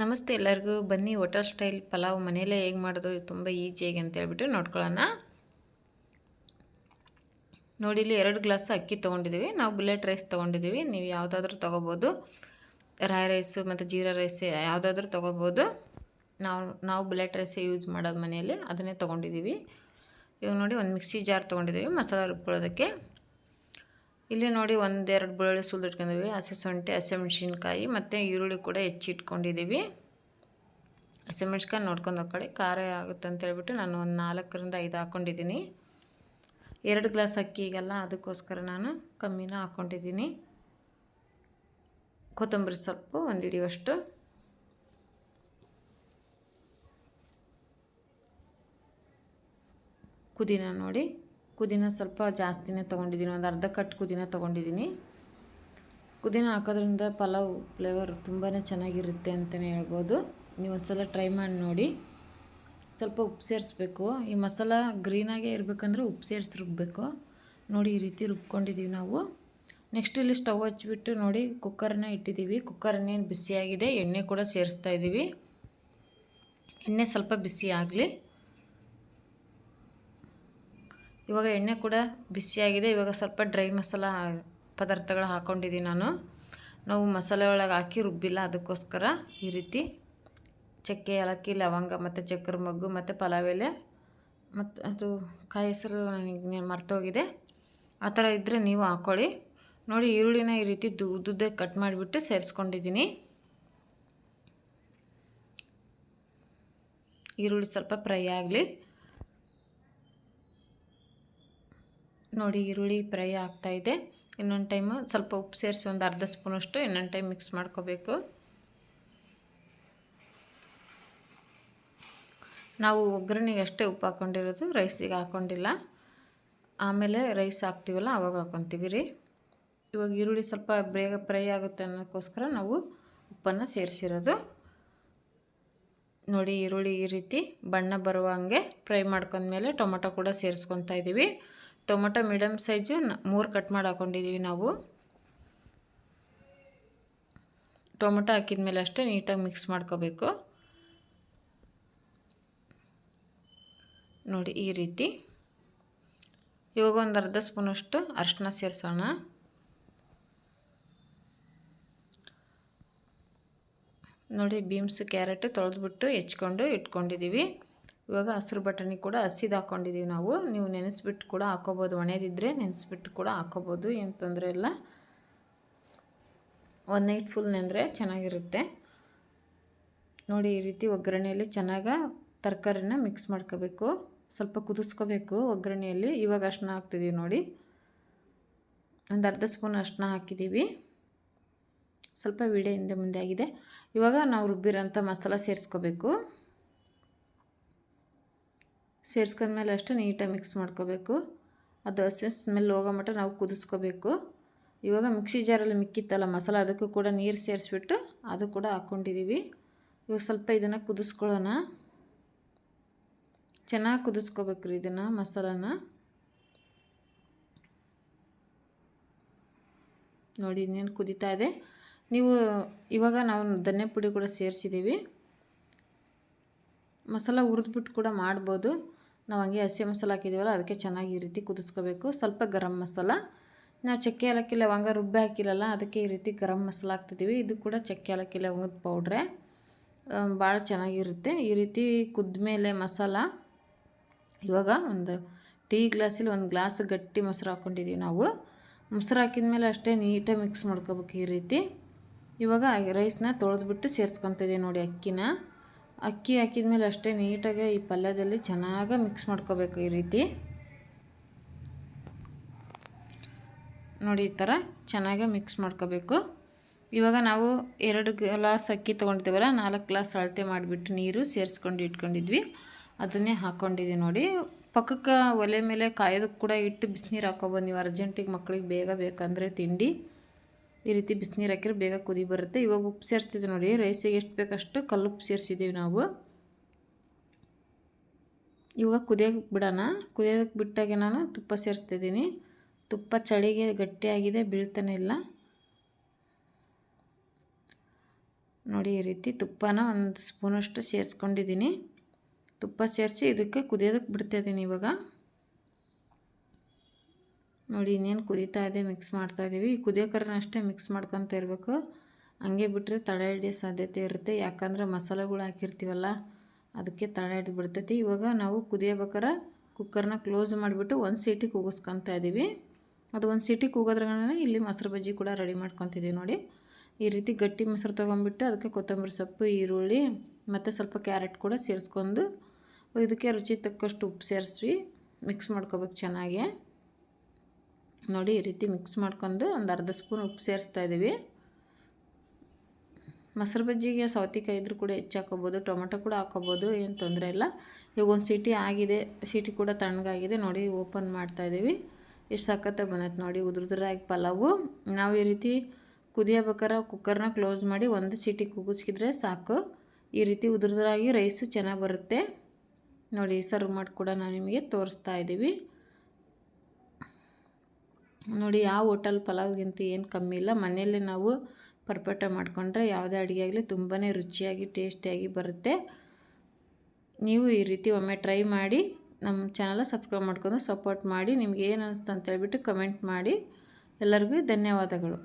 ನಮಸ್ತೆ ಎಲ್ಲರಿಗೂ. ಬನ್ನಿ ಹೋಟೆಲ್ ಸ್ಟೈಲ್ ಪಲಾವ್ ಮನೆಯಲ್ಲೇ ಹೇಗೆ ಮಾಡೋದು ತುಂಬ ಈಜಿಯಾಗಿ ಅಂತ ಹೇಳ್ಬಿಟ್ಟು ನೋಡ್ಕೊಳ್ಳೋಣ. ನೋಡಿ, ಇಲ್ಲಿ ಎರಡು ಗ್ಲಾಸ್ ಅಕ್ಕಿ ತೊಗೊಂಡಿದ್ದೀವಿ. ನಾವು ಬುಲೆಟ್ ರೈಸ್ ತೊಗೊಂಡಿದ್ದೀವಿ. ನೀವು ಯಾವುದಾದ್ರೂ ತೊಗೋಬೋದು. ರಾಯ್ ರೈಸು ಮತ್ತು ಜೀರಾ ರೈಸ್ ಯಾವುದಾದ್ರೂ ತೊಗೋಬೋದು. ನಾವು ನಾವು ಬುಲೆಟ್ ರೈಸೇ ಯೂಸ್ ಮಾಡೋದು ಮನೆಯಲ್ಲಿ ಅದನ್ನೇ ತೊಗೊಂಡಿದ್ದೀವಿ. ಇವಾಗ ನೋಡಿ, ಒಂದು ಮಿಕ್ಸಿ ಜಾರ್ ತೊಗೊಂಡಿದ್ದೀವಿ. ಮಸಾಲೆ ರುಬ್ಕೊಳ್ಳೋದಕ್ಕೆ. ಇಲ್ಲಿ ನೋಡಿ ಒಂದೆರಡು ಬೆಳ್ಳುಳ್ಳಿ ಸುಲಿದು ಇಟ್ಕೊಂಡಿದ್ದೀವಿ ಹಸಿ ಶುಂಠಿ ಹಸಿಮೆಣ್ಸಿನ್ಕಾಯಿ ಮತ್ತು ಈರುಳ್ಳಿ ಕೂಡ ಹೆಚ್ಚಿಟ್ಕೊಂಡಿದ್ದೀವಿ ಹಸಿಮೆಣ್ಸಿಕಾಯಿ ನೋಡ್ಕೊಂಡು ಹಾಕೊಳ್ಳಿ ಖಾರ ಆಗುತ್ತೆ ಅಂತ ಹೇಳ್ಬಿಟ್ಟು ನಾನು ಒಂದು ನಾಲ್ಕರಿಂದ ಐದು ಹಾಕ್ಕೊಂಡಿದ್ದೀನಿ ಎರಡು ಗ್ಲಾಸ್ ಅಕ್ಕಿ ಈಗೆಲ್ಲ ಅದಕ್ಕೋಸ್ಕರ ನಾನು ಕಮ್ಮಿನ ಹಾಕ್ಕೊಂಡಿದ್ದೀನಿ ಕೊತ್ತಂಬರಿ ಸೊಪ್ಪು ಒಂದು ಹಿಡಿಯುವಷ್ಟು. ಕುದಿನ ನೋಡಿ. ಕುದಿನ ಸ್ವಲ್ಪ ಜಾಸ್ತಿನೇ ತೊಗೊಂಡಿದ್ದೀನಿ, ಒಂದು ಅರ್ಧ ಕಟ್ ಕುದಿನ ತೊಗೊಂಡಿದ್ದೀನಿ. ಕುದಿನ ಹಾಕೋದ್ರಿಂದ ಪಲಾವ್ ಫ್ಲೇವರ್ ತುಂಬಾ ಚೆನ್ನಾಗಿರುತ್ತೆ ಅಂತಲೇ ಹೇಳ್ಬೋದು. ನೀವು ಒಂದ್ಸಲ ಟ್ರೈ ಮಾಡಿ ನೋಡಿ. ಸ್ವಲ್ಪ ಉಪ್ಪು ಸೇರಿಸ್ಬೇಕು. ಈ ಮಸಾಲ ಗ್ರೀನಾಗೇ ಇರಬೇಕಂದ್ರೆ ಉಪ್ಪು ಸೇರಿಸಿ ರುಬ್ಬಬೇಕು ನೋಡಿ, ಈ ರೀತಿ ರುಬ್ಕೊಂಡಿದ್ದೀವಿ ನಾವು. ನೆಕ್ಸ್ಟ್ ಇಲ್ಲಿ ಸ್ಟವ್ ಹಚ್ಬಿಟ್ಟು ನೋಡಿ ಕುಕ್ಕರನ್ನ ಇಟ್ಟಿದ್ದೀವಿ ಕುಕ್ಕರನ್ನೇನು ಬಿಸಿಯಾಗಿದೆ, ಎಣ್ಣೆ ಕೂಡ ಸೇರಿಸ್ತಾ ಇದ್ದೀವಿ ಎಣ್ಣೆ ಸ್ವಲ್ಪ ಬಿಸಿ ಆಗಲಿ. ಇವಾಗ ಎಣ್ಣೆ ಕೂಡ ಬಿಸಿಯಾಗಿದೆ ಇವಾಗ ಸ್ವಲ್ಪ ಡ್ರೈ ಮಸಾಲ ಪದಾರ್ಥಗಳು ಹಾಕ್ಕೊಂಡಿದ್ದೀನಿ ನಾನು. ನಾವು ಮಸಾಲೆ ಒಳಗೆ ಹಾಕಿ ರುಬ್ಬಿಲ್ಲ ಅದಕ್ಕೋಸ್ಕರ ಈ ರೀತಿ ಚಕ್ಕೆ, ಏಲಕ್ಕಿ, ಲವಂಗ ಮತ್ತು ಚಕ್ರ ಮಗ್ಗು ಮತ್ತು ಪಲಾವ್ ಎಲೆ ಮತ್ತು ಅದು ಕಾಯಿ ಹೆಸರು ನನಗೆ ಮರ್ತೋಗಿದೆ. ಆ ಥರ ಇದ್ದರೆ ನೀವು ಹಾಕ್ಕೊಳ್ಳಿ ನೋಡಿ ಈರುಳ್ಳಿನ ಈ ರೀತಿ ಉದ್ದುದ್ದೇ ಕಟ್ ಮಾಡಿಬಿಟ್ಟು ಸೇರಿಸ್ಕೊಂಡಿದ್ದೀನಿ ಈರುಳ್ಳಿ ಸ್ವಲ್ಪ ಫ್ರೈ ಆಗಲಿ. ನೋಡಿ ಈರುಳ್ಳಿ ಫ್ರೈ ಆಗ್ತಾಯಿದೆ ಇನ್ನೊಂದು ಟೈಮು ಸ್ವಲ್ಪ ಉಪ್ಪು ಸೇರಿಸಿ ಒಂದು ಅರ್ಧ ಸ್ಪೂನಷ್ಟು ಇನ್ನೊಂದು ಟೈಮ್ ಮಿಕ್ಸ್ ಮಾಡ್ಕೋಬೇಕು. ನಾವು ಒಗ್ಗರಣೆಗೆ ಅಷ್ಟೇ ಉಪ್ಪು ಹಾಕ್ಕೊಂಡಿರೋದು ರೈಸಿಗೆ ಹಾಕ್ಕೊಂಡಿಲ್ಲ ಆಮೇಲೆ ರೈಸ್ ಹಾಕ್ತೀವಲ್ಲ ಆವಾಗ ಹಾಕ್ಕೊತೀವಿ ರೀ. ಇವಾಗ ಈರುಳ್ಳಿ ಸ್ವಲ್ಪ ಬೇಗ ಫ್ರೈ ಆಗುತ್ತೆ ಅನ್ನೋಕ್ಕೋಸ್ಕರ ನಾವು ಉಪ್ಪನ್ನು ಸೇರಿಸಿರೋದು. ನೋಡಿ ಈರುಳ್ಳಿ ಈ ರೀತಿ ಬಣ್ಣ ಬರುವ ಹಾಗೆ ಫ್ರೈ ಮಾಡ್ಕೊಂಡ್ಮೇಲೆ ಟೊಮೊಟೊ ಕೂಡ ಸೇರಿಸ್ಕೊತಾ ಇದ್ದೀವಿ ಟೊಮೊಟೊ ಮೀಡಿಯಮ್ ಸೈಜು ಮೂರು ಕಟ್ ಮಾಡಿ ಹಾಕ್ಕೊಂಡಿದ್ದೀವಿ ನಾವು. ಟೊಮೊಟೊ ಹಾಕಿದ ಮೇಲೆ ಅಷ್ಟೇ ನೀಟಾಗಿ ಮಿಕ್ಸ್ ಮಾಡ್ಕೋಬೇಕು. ನೋಡಿ ಈ ರೀತಿ. ಇವಾಗ ಒಂದು ಅರ್ಧ ಸ್ಪೂನಷ್ಟು ಅರಿಶಿನ ಸೇರಿಸೋಣ. ನೋಡಿ ಬೀನ್ಸ್, ಕ್ಯಾರೆಟ್ ತೊಳೆದ್ಬಿಟ್ಟು ಹೆಚ್ಕೊಂಡು ಇಟ್ಕೊಂಡಿದ್ದೀವಿ ಇವಾಗ ಹಸಿರು ಬಟಾಣಿ ಕೂಡ ಹಸಿದು ಹಾಕ್ಕೊಂಡಿದ್ದೀವಿ ನಾವು. ನೀವು ನೆನೆಸ್ಬಿಟ್ಟು ಕೂಡ ಹಾಕೋಬೋದು. ಒಣೆದಿದ್ದರೆ ನೆನೆಸ್ಬಿಟ್ಟು ಕೂಡ ಹಾಕೋಬೋದು. ಏನು ತೊಂದರೆ ಇಲ್ಲ. ಒನ್ ನೈಟ್ ಫುಲ್ ನೆಂದರೆ ಚೆನ್ನಾಗಿರುತ್ತೆ. ನೋಡಿ ಈ ರೀತಿ ಒಗ್ಗರಣೆಯಲ್ಲಿ ಚೆನ್ನಾಗಿ ತರಕಾರಿನ ಮಿಕ್ಸ್ ಮಾಡ್ಕೋಬೇಕು. ಸ್ವಲ್ಪ ಕುದಿಸ್ಕೋಬೇಕು ಒಗ್ಗರಣೆಯಲ್ಲಿ. ಇವಾಗ ಅಷ್ಟನ್ನ ಹಾಕ್ತಿದ್ದೀವಿ ನೋಡಿ. ಒಂದು ಅರ್ಧ ಸ್ಪೂನ್ ಅಷ್ಟನ್ನ ಹಾಕಿದ್ದೀವಿ ಸ್ವಲ್ಪ ವಿಡಿಯೋ ಹಿಂದೆ ಮುಂದೆ ಆಗಿದೆ. ಇವಾಗ ನಾವು ರುಬ್ಬಿರೋಂಥ ಮಸಾಲ ಸೇರಿಸ್ಕೋಬೇಕು. ಸೇರಿಸ್ಕೊಂಡ್ಮೇಲೆ ಅಷ್ಟೇ ನೀಟಾಗಿ ಮಿಕ್ಸ್ ಮಾಡ್ಕೋಬೇಕು. ಅದು ಹಸಿ ಸ್ಮೆಲ್ ಹೋಗೋ ಮಟ್ಟ ನಾವು ಕುದಿಸ್ಕೋಬೇಕು. ಇವಾಗ ಮಿಕ್ಸಿ ಜಾರಲ್ಲಿ ಮಿಕ್ಕಿತ್ತಲ್ಲ ಮಸಾಲ, ಅದಕ್ಕೂ ಕೂಡ ನೀರು ಸೇರಿಸ್ಬಿಟ್ಟು ಅದು ಕೂಡ ಹಾಕ್ಕೊಂಡಿದ್ದೀವಿ ಇವಾಗ ಸ್ವಲ್ಪ ಇದನ್ನು ಕುದಿಸ್ಕೊಳ್ಳೋಣ. ಚೆನ್ನಾಗಿ ಕುದಿಸ್ಕೋಬೇಕು ರೀ ಇದನ್ನು, ಮಸಾಲಾನ. ನೋಡಿ, ಇನ್ನೇನು ಕುದೀತಾ ಇದೆ. ನೀವು ಇವಾಗ ನಾವು ಧನ್ಯ ಪುಡಿ ಕೂಡ ಸೇರಿಸಿದ್ದೀವಿ ಮಸಾಲ ಹುರಿದ್ಬಿಟ್ಟು ಕೂಡ ಮಾಡ್ಬೋದು. ನಾವು ಹಂಗೆ ಹಸಿ ಮಸಾಲ ಹಾಕಿದ್ದೀವಲ್ಲ ಅದಕ್ಕೆ ಚೆನ್ನಾಗಿ ಈ ರೀತಿ ಕುದಿಸ್ಕೋಬೇಕು. ಸ್ವಲ್ಪ ಗರಂ ಮಸಾಲ. ನಾವು ಚಕ್ಕೆ ಏಲಕ್ಕಿ ಲವಂಗ ರುಬ್ಬಿ ಹಾಕಿಲ್ಲಲ್ಲ, ಅದಕ್ಕೆ ಈ ರೀತಿ ಗರಂ ಮಸಾಲ ಹಾಕ್ತಿದ್ದೀವಿ ಇದು ಕೂಡ ಚಕ್ಕೆ ಏಲಕ್ಕಿ ಲವಂಗದ ಪೌಡ್ರೆ ಭಾಳ ಚೆನ್ನಾಗಿರುತ್ತೆ. ಈ ರೀತಿ ಕುದ್ಮೇಲೆ ಮಸಾಲ. ಇವಾಗ ಒಂದು ಟೀ ಗ್ಲಾಸಲ್ಲಿ ಒಂದು ಗ್ಲಾಸ್ ಗಟ್ಟಿ ಮೊಸರು ಹಾಕ್ಕೊಂಡಿದ್ದೀವಿ ನಾವು. ಮೊಸರು ಹಾಕಿದ ಮೇಲೆ ಅಷ್ಟೇ ನೀಟಾಗಿ ಮಿಕ್ಸ್ ಮಾಡ್ಕೋಬೇಕು ಈ ರೀತಿ. ಇವಾಗ ರೈಸ್ನ ತೊಳೆದ್ಬಿಟ್ಟು ಸೇರಿಸ್ಕೊತಿದ್ದೀವಿ ನೋಡಿ ಅಕ್ಕಿನ. ಅಕ್ಕಿ ಹಾಕಿದ ಮೇಲೆ ಅಷ್ಟೇ ನೀಟಾಗಿ ಈ ಪಲ್ಯದಲ್ಲಿ ಚೆನ್ನಾಗಿ ಮಿಕ್ಸ್ ಮಾಡ್ಕೋಬೇಕು ಈ ರೀತಿ. ನೋಡಿ ಈ ಥರ ಚೆನ್ನಾಗಿ ಮಿಕ್ಸ್ ಮಾಡ್ಕೋಬೇಕು. ಇವಾಗ ನಾವು ಎರಡು ಗ್ಲಾಸ್ ಅಕ್ಕಿ ತೊಗೊಂಡಿದ್ದೀವಲ್ಲ, ನಾಲ್ಕು ಗ್ಲಾಸ್ ಅಳತೆ ಮಾಡಿಬಿಟ್ಟು ನೀರು ಸೇರಿಸ್ಕೊಂಡು ಇಟ್ಕೊಂಡಿದ್ವಿ. ಅದನ್ನೇ ಹಾಕ್ಕೊಂಡಿದ್ದೀವಿ ನೋಡಿ. ಪಕ್ಕಕ್ಕೆ ಒಲೆ ಮೇಲೆ ಕಾಯೋದಕ್ಕೆ ಕೂಡ ಇಟ್ಟು ಬಿಸಿನೀರು ಹಾಕೋಬೋದು ನೀವು ಅರ್ಜೆಂಟಿಗೆ ಮಕ್ಕಳಿಗೆ ಬೇಗ ಬೇಕಂದರೆ ತಿಂಡಿ. ಈ ರೀತಿ ಬಿಸಿನೀರು ಹಾಕಿದ್ರೆ ಬೇಗ ಕುದಿ ಬರುತ್ತೆ. ಇವಾಗ ಉಪ್ಪು ಸೇರಿಸ್ತಿದ್ವಿ ನೋಡಿ, ರೈಸಿಗೆ ಎಷ್ಟು ಬೇಕಷ್ಟು ಕಲ್ಲುಪ್ಪು ಸೇರಿಸಿದ್ದೀವಿ ನಾವು. ಇವಾಗ ಕುದಿಯೋಕೆ ಬಿಡೋಣ. ಕುದಿಯೋದಕ್ಕೆ ಬಿಟ್ಟಾಗೆ ನಾನು ತುಪ್ಪ ಸೇರಿಸ್ತಿದ್ದೀನಿ. ತುಪ್ಪ ಚಳಿಗೆ ಗಟ್ಟಿಯಾಗಿದೆ, ಬೀಳ್ತಾನೆ ಇಲ್ಲ. ನೋಡಿ, ಈ ರೀತಿ ತುಪ್ಪನ ಒಂದು ಸ್ಪೂನಷ್ಟು ಸೇರಿಸ್ಕೊಂಡಿದ್ದೀನಿ. ತುಪ್ಪ ಸೇರಿಸಿ ಇದಕ್ಕೆ ಕುದಿಯೋದಕ್ಕೆ ಬಿಡ್ತಾಯಿದ್ದೀನಿ ಇವಾಗ. ನೋಡಿ, ಇನ್ನೇನು ಕುದೀತಾ ಇದೆ ಮಿಕ್ಸ್ ಮಾಡ್ತಾಯಿದ್ದೀವಿ ಈ ಕುದಿಯೋಕರನ್ನ ಅಷ್ಟೇ ಮಿಕ್ಸ್ ಮಾಡ್ಕೊತ ಇರಬೇಕು. ಹಂಗೆ ಬಿಟ್ಟರೆ ತಳೆ ಹಿಡಿಯೋ ಸಾಧ್ಯತೆ ಇರುತ್ತೆ. ಯಾಕಂದ್ರೆ ಮಸಾಲೆಗಳು ಹಾಕಿರ್ತೀವಲ್ಲ, ಅದಕ್ಕೆ ತಳೆ ಹಿಡಿದು ಬಿಡ್ತೈತಿ. ಇವಾಗ ನಾವು ಕುದಿಯಬೇಕಾರೆ ಕುಕ್ಕರ್ನ ಕ್ಲೋಸ್ ಮಾಡಿಬಿಟ್ಟು ಒಂದು ಸೀಟಿ ಕೂಗಿಸ್ಕೊತಾ ಇದ್ದೀವಿ ಅದು ಒಂದು ಸೀಟಿ ಕೂಗೋದ್ರಾಗನೇ ಇಲ್ಲಿ ಮೊಸರು ಬಜ್ಜಿ ಕೂಡ ರೆಡಿ ಮಾಡ್ಕೊತಿದ್ದೀವಿ ನೋಡಿ. ಈ ರೀತಿ ಗಟ್ಟಿ ಮೊಸರು ತೊಗೊಂಬಿಟ್ಟು ಅದಕ್ಕೆ ಕೊತ್ತಂಬರಿ ಸೊಪ್ಪು, ಈರುಳ್ಳಿ, ಮತ್ತು ಸ್ವಲ್ಪ ಕ್ಯಾರೆಟ್ ಕೂಡ ಸೇರಿಸ್ಕೊಂಡು ಇದಕ್ಕೆ ರುಚಿ ತಕ್ಕಷ್ಟು ಉಪ್ಪು ಸೇರಿಸಿ ಮಿಕ್ಸ್ ಮಾಡ್ಕೋಬೇಕು ಚೆನ್ನಾಗಿ. ನೋಡಿ ಈ ರೀತಿ ಮಿಕ್ಸ್ ಮಾಡ್ಕೊಂಡು ಒಂದು ಅರ್ಧ ಸ್ಪೂನ್ ಉಪ್ಪು ಸೇರಿಸ್ತಾ ಇದ್ದೀವಿ ಮೊಸರು ಬಜ್ಜಿಗೆ ಸೌತೆಕಾಯಿ ಇದ್ರೂ ಕೂಡ ಹೆಚ್ಚು ಹಾಕೋಬೋದು ಟೊಮೆಟೊ ಕೂಡ ಹಾಕೋಬೋದು ಏನು ತೊಂದರೆ ಇಲ್ಲ. ಈಗ ಒಂದು ಸೀಟಿ ಆಗಿದೆ, ಸೀಟಿ ಕೂಡ ತಣ್ಣಗಾಗಿದೆ, ನೋಡಿ ಓಪನ್ ಮಾಡ್ತಾಯಿದ್ದೀವಿ ಎಷ್ಟು ಸಖತ್ತ ಬಂದೈತೆ ನೋಡಿ, ಉದುರುದ್ರಾಗಿ ಪಲಾವು. ನಾವು ಈ ರೀತಿ ಕುದಿಯಬೇಕಾರೆ ಕುಕ್ಕರ್ನ ಕ್ಲೋಸ್ ಮಾಡಿ ಒಂದು ಸೀಟಿ ಕುಗಿಸ್ಕಿದ್ರೆ ಸಾಕು. ಈ ರೀತಿ ಉದುರುದ್ರಾಗಿ ರೈಸ್ ಚೆನ್ನಾಗಿ ಬರುತ್ತೆ. ನೋಡಿ ಸರ್ವ್ ಮಾಡಿ ಕೂಡ ನಾನು ನಿಮಗೆ, ತೋರಿಸ್ತಾ ಇದ್ದೀವಿ ನೋಡಿ, ಯಾವ ಹೋಟೆಲ್ ಪಲಾವ್ಗಿಂತ ಏನು ಕಮ್ಮಿ ಇಲ್ಲ. ಮನೆಯಲ್ಲೇ ನಾವು ಪರ್ಪಟ ಮಾಡಿಕೊಂಡ್ರೆ ಯಾವುದೇ ಅಡುಗೆ ಆಗಲಿ ತುಂಬಾ ರುಚಿಯಾಗಿ, ಟೇಸ್ಟಿಯಾಗಿ ಬರುತ್ತೆ. ನೀವು ಈ ರೀತಿ ಒಮ್ಮೆ ಟ್ರೈ ಮಾಡಿ, ನಮ್ಮ ಚಾನಲ್ ಸಬ್ಸ್ಕ್ರೈಬ್ ಮಾಡ್ಕೊಂಡು ಸಪೋರ್ಟ್ ಮಾಡಿ, ನಿಮ್ಗೆ ಏನು ಅನಿಸ್ತು ಅಂತ ಹೇಳ್ಬಿಟ್ಟು ಕಮೆಂಟ್ ಮಾಡಿ. ಎಲ್ಲರಿಗೂ ಧನ್ಯವಾದಗಳು.